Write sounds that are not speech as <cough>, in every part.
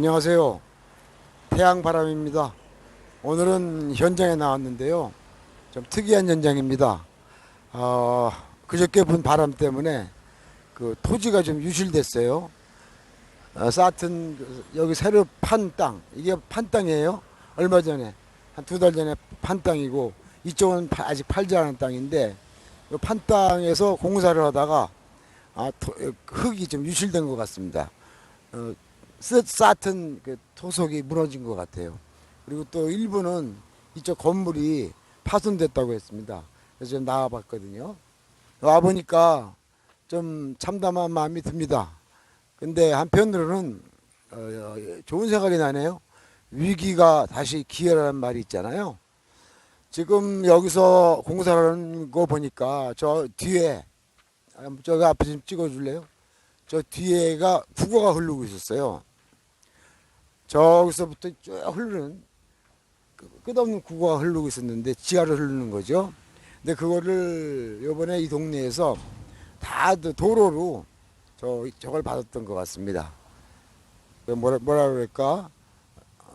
안녕하세요. 태양바람입니다. 오늘은 현장에 나왔는데요. 좀 특이한 현장입니다. 어, 그저께 분 바람 때문에 그 토지가 좀 유실됐어요. 어, 쌓튼 그 여기 새로 판 땅, 이게 판 땅이에요. 얼마 전에 한 두 달 전에 판 땅이고 이쪽은 파- 아직 팔지 않은 땅인데 이판 땅에서 공사를 하다가 아, 토- 흙이 좀 유실된 것 같습니다. 어, 쓰- 쌓든 그 토속이 무너진 것 같아요. 그리고 또 일부는 이쪽 건물이 파손됐다고 했습니다. 그래서 좀 나와봤거든요. 와보니까 좀 참담한 마음이 듭니다. 근데 한편으로는 어, 좋은 생각이 나네요. 위기가 다시 기회라는 말이 있잖아요. 지금 여기서 공사하는 거 보니까 저 뒤에 아, 저기 앞에 좀 찍어줄래요? 저 뒤에가 국어가 흐르고 있었어요. 저기서부터 쭉 흐르는 그- 끝없는 국어가 흐르고 있었는데 지하로 흐르는 거죠. 근데 그거를 요번에 이 동네에서 다 도로로 저 저걸 받았던 것 같습니다. 그 뭐라 뭐라 그럴까?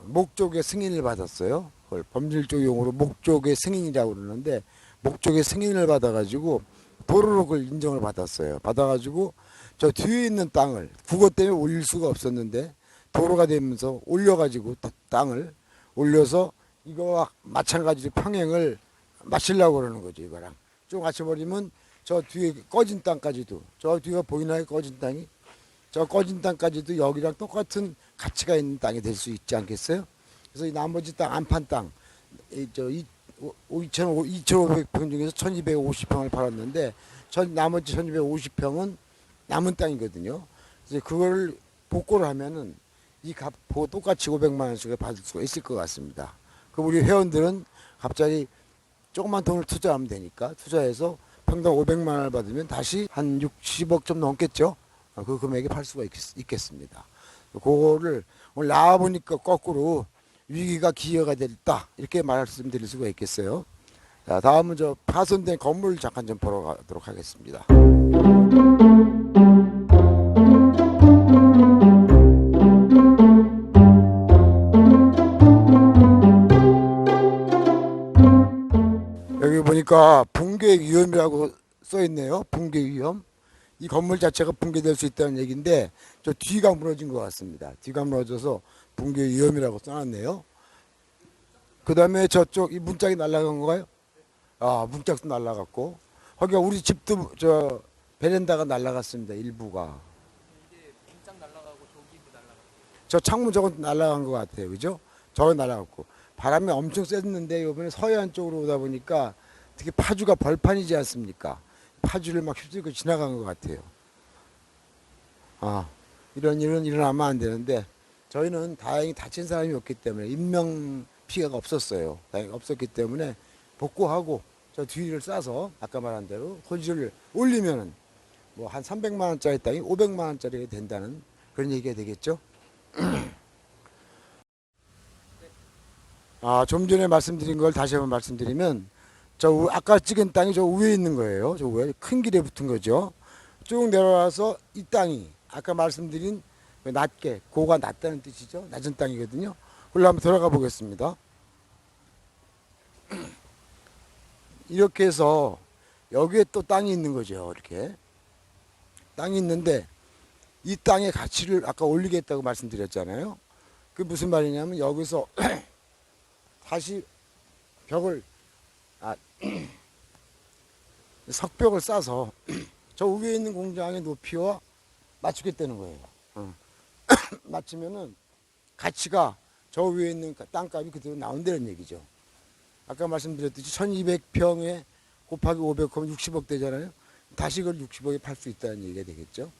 목적의 승인을 받았어요. 그걸 범죄적 용어로 목적의 승인이라고 그러는데 목적의 승인을 받아가지고 도로로 그걸 인정을 받았어요. 받아가지고 저 뒤에 있는 땅을 국어 때문에 올릴 수가 없었는데 도로가 되면서 올려가지고 따- 땅을 올려서 이거와 마찬가지로 평행을 마치려고 그러는 거죠 이거랑 좀 같이 버리면 저 뒤에 꺼진 땅까지도 저 뒤가 보이나요? 꺼진 땅이? 저 꺼진 땅까지도 여기랑 똑같은 가치가 있는 땅이 될 수 있지 않겠어요? 그래서 이 나머지 땅 안판 땅, 이저 2,500평 중에서 1,250평을 팔았는데 전 나머지 1,250평은 남은 땅이거든요. 그래서 그걸 복구를 하면은 이 값 보고 똑같이 500만 원씩을 받을 수가 있을 것 같습니다. 그 우리 회원들은 갑자기 조금만 돈을 투자하면 되니까 투자해서 평당 500만 원을 받으면 다시 한 60억 좀 넘겠죠. 어, 그 금액에 팔 수가 있, 겠 습니다 그거를 오늘 나와 보니까 거꾸로 위기가 기회가 됐다 이렇게 말씀드릴 수가 있겠어요. 자 다음은 저 파손된 건물 잠깐 좀 보러 가도록 하겠습니다. 보니까 붕괴 위험이라고 써 있네요. 붕괴 위험. 이 건물 자체가 붕괴될 수 있다는 얘기인데 저 뒤가 무너진 것 같습니다. 뒤가 무너져서 붕괴 위험이라고 써놨네요. 그 다음에 저쪽 이 문짝이 날아간 건가요? 아 문짝도 날아갔고 거기가 우리 집도 저 베란다가 날아갔습니다. 일부가. 저 창문 저건 날아간 것 같아요. 그죠? 저거 날아갔고 바람이 엄청 셌는데 이번에 서해안 쪽으로 오다 보니까 특히 파주가 벌판이지 않습니까? 파주를 막 휩쓸고 지나간 것 같아요. 아 이런 일은 일어나면 안 되는데 저희는 다행히 다친 사람이 없기 때문에 인명 피해가 없었어요. 다행히 없었기 때문에 복구하고 저 뒤를 싸서 아까 말한 대로 토지를 올리면은 뭐 한 300만 원짜리 땅이 500만 원짜리가 된다는 그런 얘기가 되겠죠. <clears throat> 아, 좀 전에 말씀드린 걸 다시 한번 말씀드리면 저 우- 아까 찍은 땅이 저 위에 있는 거예요. 저 위에 큰 길에 붙은 거죠. 쭉 내려와서 이 땅이 아까 말씀드린 그 낮게 고가 낮다는 뜻이죠. 낮은 땅이거든요. 그걸로 한번 들어가 보겠습니다. <clears throat> 이렇게 해서 여기에 또 땅이 있는 거죠. 이렇게 땅이 있는데 이 땅의 가치를 아까 올리겠다고 말씀드렸잖아요. 그 무슨 말이냐면 여기서 <clears throat> 다시 벽을 아 <clears throat> 석벽을 싸서 <clears throat> 저 위에 있는 공장의 높이와 맞추겠다는 거예요. 어. <clears throat> 맞추면은 가치가 저 위에 있는 땅값이 그대로 나온다는 얘기죠. 아까 말씀드렸듯이 1200평에 곱하기 500하면 60억 되잖아요. 다시 그걸 60억에 팔 수 있다는 얘기가 되겠죠.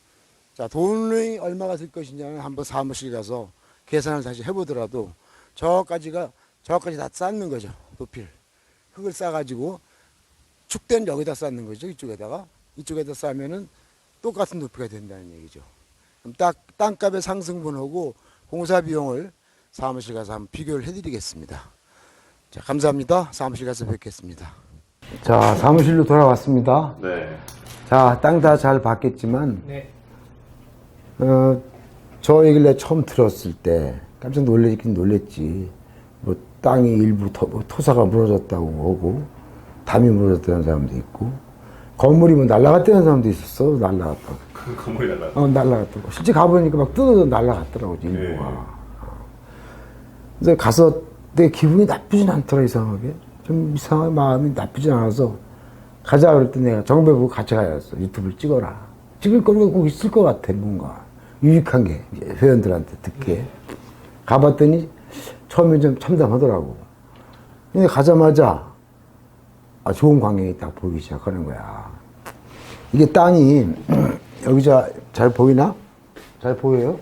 자, 돈이 얼마가 들 것이냐는 한번 사무실 가서 계산을 다시 해보더라도 저까지가 저까지 다 쌓는 거죠. 높이를. 흙을 싸가지고 축대는 여기다 쌓는 거죠. 이쪽에다가. 이쪽에다 싸면은 똑같은 높이가 된다는 얘기죠. 그럼 딱 땅값의 상승분하고 공사 비용을 사무실 가서 한번 비교를 해드리겠습니다. 자, 감사합니다. 사무실 가서 뵙겠습니다. 자, 사무실로 돌아왔습니다. 네. 자, 땅 다 잘 봤겠지만, 네. 어, 저 얘기를 내가 처음 들었을 때 깜짝 놀래긴 놀랬지. 뭐 땅이 일부 토, 뭐 토사가 무너졌다고 하고 담이 무너졌다는 사람도 있고 건물이 뭐 날라갔다는 사람도 있었어. 날라갔다고. 그 건물이 날라. 어, 날라갔다고. 실제 가보니까 막 뜯어져 날라갔더라고, 일부가. 네. 그래서 가서 내 기분이 나쁘진 않더라, 이상하게. 좀 이상하게 마음이 나쁘진 않아서 가자 그럴 때 내가 정배 보고 같이 가야겠어. 유튜브를 찍어라. 찍을 거는 꼭 있을 것 같아, 뭔가. 유익한 게, 회원들한테 듣게. 가봤더니 처음에 좀 참담하더라고. 근데 가자마자 아, 좋은 광경이 딱 보이기 시작하는 거야. 이게 땅이 <clears throat> 여기 자, 잘 보이나? 잘 보여요?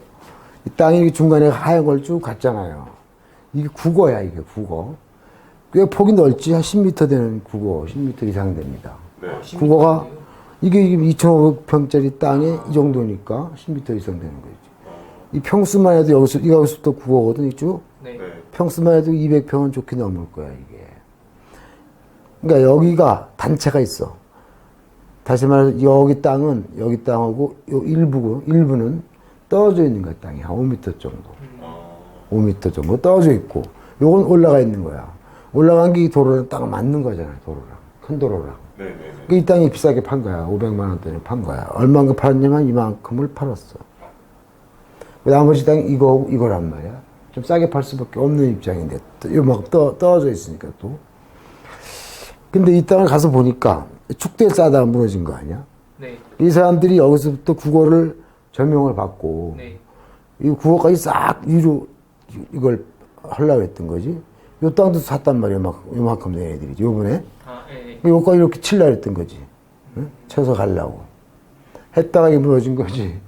이 땅이 중간에 하얀 걸 쭉 갔잖아요. 이게 국어야, 이게 국어. 꽤 폭이 넓지, 한 10m 되는 국어, 10m 이상 됩니다. 네. 국어가 이게 2,500평짜리 땅에 이 정도니까 10m 이상 되는 거지. 이 평수만 해도 여기서, 여기서부터 국어거든, 이쪽. 네. 네. 평수만 해도 200평은 좋게 넘을 거야, 이게. 그러니까 여기가 단체가 있어. 다시 말해서 여기 땅은, 여기 땅하고 요 일부, 일부는 떨어져 있는 거야, 땅이. 한 5m 정도. 어, 5m 정도 떨어져 있고, 요건 올라가 있는 거야. 올라간 게 이 도로랑 딱 맞는 거잖아, 도로랑. 큰 도로랑. 네네네. 그이 땅이 비싸게 판 거야. 500만 원대에 판 거야. 얼마큼 팔았냐면 이만큼을 팔았어. 그 나머지 땅이 이거, 이거란 말이야. 좀 싸게 팔 수밖에 없는 입장인데, 또 요만큼 떠, 떨어져 있으니까 또. 근데 이 땅을 가서 보니까 축대에 싸다가 무너진 거 아니야? 네. 이 사람들이 여기서부터 국어를 전명을 받고, 네. 이 국어까지 싹 위로 이- 이걸 하려고 했던 거지. 요 땅도 샀단 말이야. 막, 요만큼 된 애들이. 요번에. 아, 예. 그 요거 이렇게 칠라 했던 거지. 응? 쳐서 가려고. 했다가 이게 무너진 거지.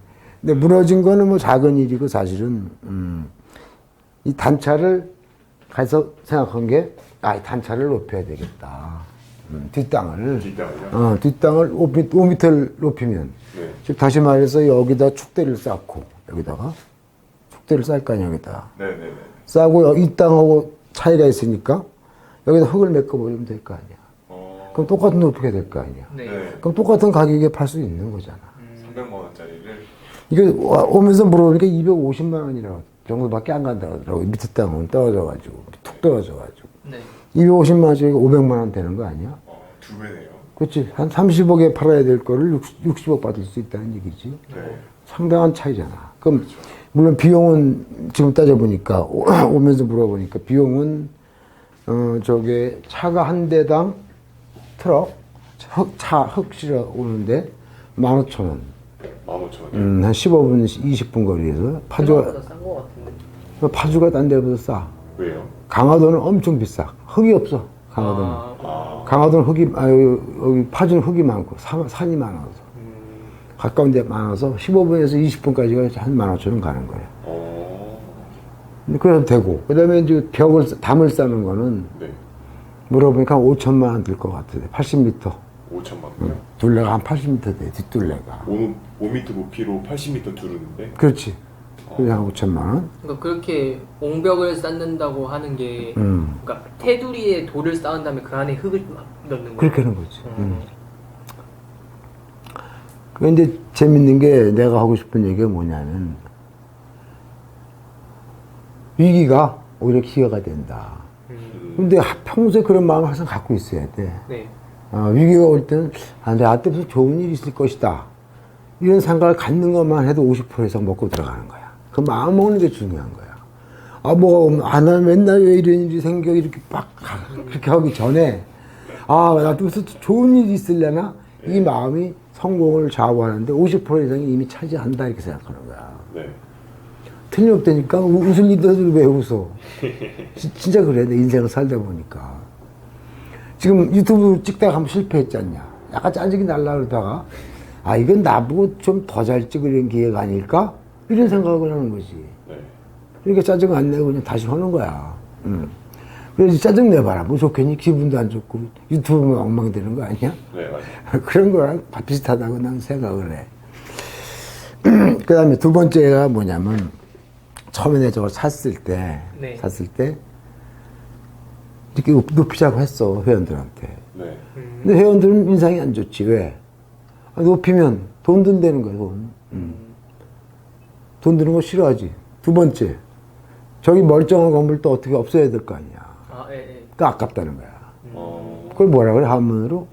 근데 무너진 거는 뭐 작은 일이고 사실은, 음, 이 단차를 가서 생각한 게, 아, 이 단차를 높여야 되겠다. 음, 뒷땅을. 뒷땅을요? 어, 뒷땅을 5m, 5m를 높이면. 네. 즉, 다시 말해서 여기다 축대를 쌓고, 여기다가. 축대를 쌓을 거 아니야, 여기다. 네네네. 싸고 여- 이 땅하고 차이가 있으니까 여기다 흙을 메꿔버리면 될 거 아니야. 어, 그럼 똑같은 높이가 될 거 아니야. 네. 네. 그럼 똑같은 가격에 팔 수 있는 거잖아. 300만 원짜리를. 와- 오면서 물어보니까 250만 원이라고 정도밖에 안 간다고 하더라고. 밑에 땅은 떨어져가지고 툭 떨어져가지고 네. 250만 원짜리가 500만 원 되는 거 아니야? 어, 두 배네요. 그렇지. 한 30억에 팔아야 될 거를 60, 억 받을 수 있다는 얘기지. 네. 상당한 차이잖아. 그럼 물론 비용은 지금 따져보니까 오- <clears throat> 오면서 물어보니까 비용은 어 저게 차가 한 대당 트럭 흙차흙 실어 오는데 15,000원. 15,000원이요. 음, 한 15분 20분 거리에서 파주가 싼것 같은데. 파주가 딴 데보다 싸. 왜요? 강화도는 엄청 비싸. 흙이 없어. 강화도는. 아, 아, 강화도는 흙이 아 여기, 여기 파주는 흙이 많고 산, 산이 많아서 음, 가까운 데 많아서 15분에서 20분까지가 한 15,000원 가는 거예요. 어, 근데 그래도 되고 그다음에 이제 벽을 싸- 담을 싸는 거는 네. 물어보니까 한 5천만 원 들 것 같아. 80m. 5천만 원이요. 둘레가 한 80m 돼. 뒷둘레가. 5, 5m 높이로 80m 두르는데. 그렇지. 그래서 한 5천만 원. 그러니까 그렇게 옹벽을 쌓는다고 하는 게, 음. 그러니까 테두리에 돌을 쌓은 다음에 그 안에 흙을 막 넣는 거예요. 그렇게 하는 거지. 음. 음. 근데 재밌는 게 내가 하고 싶은 얘기가 뭐냐면 위기가 오히려 기회가 된다. 음. 근데 하- 평소에 그런 마음을 항상 갖고 있어야 돼. 네. 아, 위기가 올 때는 아, 내한테 무슨 좋은 일이 있을 것이다. 이런 생각을 갖는 것만 해도 50% 이상 먹고 들어가는 거야. 그 마음 먹는 게 중요한 거야. 아, 뭐가, 아, 나 맨날 왜 이런 일이 생겨? 이렇게 막, 가- 그렇게 하기 전에, 아, 나도 무슨 좋은 일이 있으려나? 이 마음이 성공을 좌우하는데 50% 이상이 이미 차지한다. 이렇게 생각하는 거야. 네. 틀림없다니까 우- 웃을 일들 왜 웃어? 지- 진짜 그래 내 인생을 살다 보니까 지금 유튜브 찍다가 한번 실패했지 않냐? 약간 짜증이 날라 그러다가 아 이건 나보고 좀 더 잘 찍으려는 기회가 아닐까? 이런 생각을 하는 거지. 네. 그러니까 짜증 안 내고 그냥 다시 하는 거야. 음. 그래서 짜증 내봐라. 뭐 좋겠니? 기분도 안 좋고 유튜브만 엉망되는 거 아니야? 네, 맞아요. <laughs> 그런 거랑 다 비슷하다고 난 생각을 해. <clears throat> 그 다음에 두 번째가 뭐냐면, 처음에 내가 저걸 샀을 때, 네. 샀을 때, 이렇게 높- 높이자고 했어, 회원들한테. 네. 근데 회원들은 인상이 안 좋지, 왜? 아, 높이면 돈 든다는 거야, 돈. 음. 돈 드는 거 싫어하지. 두 번째, 저기 멀쩡한 건물 또 어떻게 없애야 될 거 아니야. 아, 예, 예. 그 아깝다는 거야. 어, 그걸 뭐라 그래, 한문으로?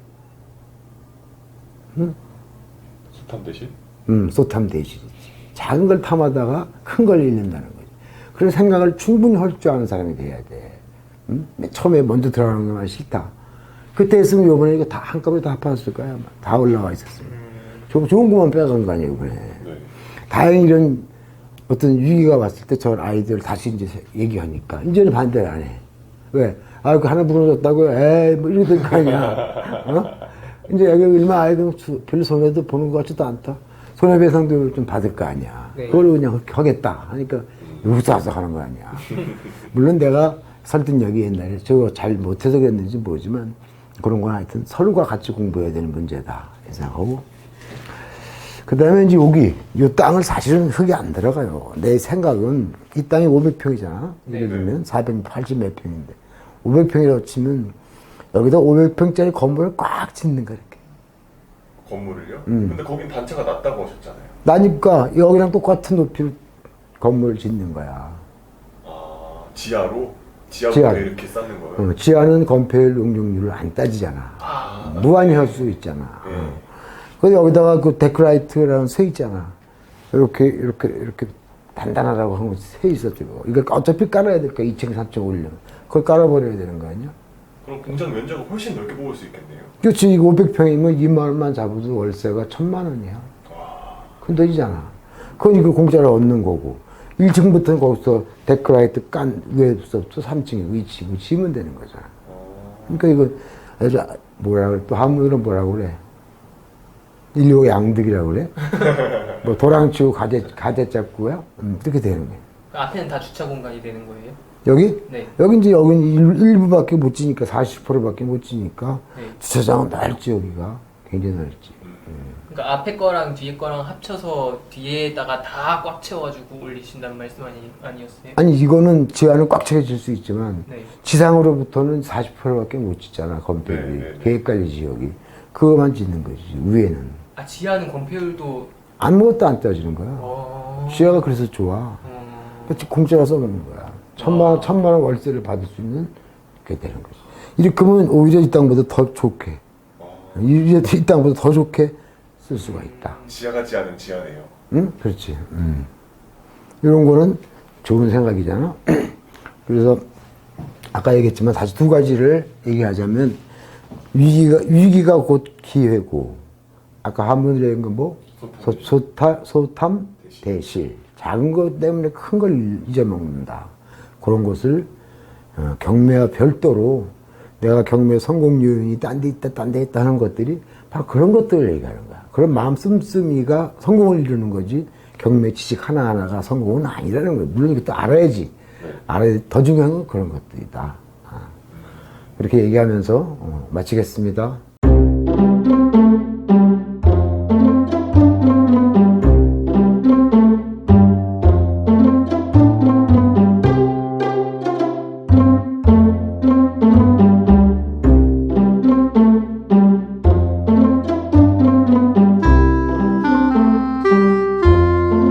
수탄 대신? 음, 소탐 대신이지. 작은 걸 탐하다가 큰 걸 잃는다는 거지. 그런 생각을 충분히 할 줄 아는 사람이 돼야 돼. 음? 맨 처음에 먼저 들어가는 것만 싫다. 그때 했으면 요번에 이거 다 한꺼번에 다 합했을 거야. 아마. 다 올라와 있었으면. 좋은, 좋은 것만 빼간 거 아니에요, 이번에. 네. 다행히 이런 어떤 위기가 왔을 때 저 아이들 다시 이제 얘기하니까 이제는 반대를 안 해. 왜? 아, 그 하나 무너졌다고 에이, 뭐 이렇게 될 거 아니야. 어? 이제 여기 얼마 아이들 수- 별로 손해도 보는 것 같지도 않다. 손해배상도 좀 받을 거 아니야. 네. 그걸 그냥 하겠다. 하니까 웃어서 하는 거 아니야. 물론 내가 설득력이 옛날에 저거 잘 못해서 그랬는지 모르지만 그런 건 하여튼 서로가 같이 공부해야 되는 문제다. 이 생각하고 그 다음에 이제 여기, 이 땅을 사실은 흙이 안 들어가요. 내 생각은 이 땅이 500평이잖아. 네. 예를 들면 480몇 평인데. 500평이라고 치면 여기다 500평짜리 건물을 꽉 짓는 거야, 이렇게. 건물을요? 음. 근데 거긴 단차가 낮다고 하셨잖아요. 나니까 여기랑 똑같은 높이로 건물을 짓는 거야. 아, 지하로? 지하로. 이렇게 쌓는 거예요? 어, 지하는 건폐율 응용률을 안 따지잖아. 아, 무한히 할 수 있잖아. 네. 어. 근데 여기다가 그 데크라이트라는 쇠 있잖아. 이렇게, 이렇게, 이렇게 단단하다고 한거쇠 있었고. 이걸 어차피 깔아야 될까? 2층, 3층 올리면. 그걸 깔아버려야 되는 거 아니야? 그럼 공장 면적을 훨씬 넓게 뽑을 수 있겠네요. 그렇지. 이거 500평이면 2만 원만 잡아도 월세가 1000만 원이야. 큰 돈이잖아. 그건 이거 공짜로 얻는 거고. 1층부터는 거기서 데크라이트 깐 위에서부터 3층에 위치고 지으면 되는 거잖아. 어, 그러니까 이거 아주 뭐라 그래 또 한문으로 뭐라고 그래 인류 양득이라고 그래 <laughs> 뭐 도랑 치고 가재 가재 잡고요 음, 이렇게 되는 거예요 그 앞에는 다 주차 공간이 되는 거예요? 여기 네. 여기 이제 여기는 일, 일부밖에 못 지니까 40%밖에 못 지니까 네. 주차장은 넓지 여기가 굉장히 넓지 그러니까 앞에 거랑 뒤에 거랑 합쳐서 뒤에다가 다 꽉 채워가지고 올리신다는 말씀 아니, 아니었어요? 아니 이거는 지하는 꽉 차게 질수 있지만 네. 지상으로부터는 40%밖에 못 짓잖아 건폐율이 네, 네, 네. 계획관리 지역이 그거만 짓는 거지 위에는 아 지하는 건폐율도 아무것도 안 따지는 거야 어... 지하가 그래서 좋아 어... 그렇지 공짜로 써먹는 거야. 천만 원, 천만 원 월세를 받을 수 있는 게 되는 거지. 이렇게 하면 오히려 이 땅보다 더 좋게, 어, 이, 이 땅보다 더 좋게 쓸 수가 있다. 지하가 지하는 지하네요. 응? 그렇지. 음. 이런 거는 좋은 생각이잖아. <clears throat> 그래서 아까 얘기했지만 다시 두 가지를 얘기하자면 위기가, 위기가 곧 기회고, 아까 한문으로 얘기한 건 뭐? 소, 소타, 소탐, 대실. 작은 것 때문에 큰 걸 잊어먹는다. 그런 것을 어, 경매와 별도로 내가 경매 성공 요인이 딴 데 있다, 딴 데 있다 하는 것들이 바로 그런 것들을 얘기하는 거야. 그런 마음 씀씀이가 성공을 이루는 거지 경매 지식 하나하나가 성공은 아니라는 거야. 물론 이것도 알아야지. 알아야 더 중요한 건 그런 것들이다. 아. 그렇게 얘기하면서 어, 마치겠습니다.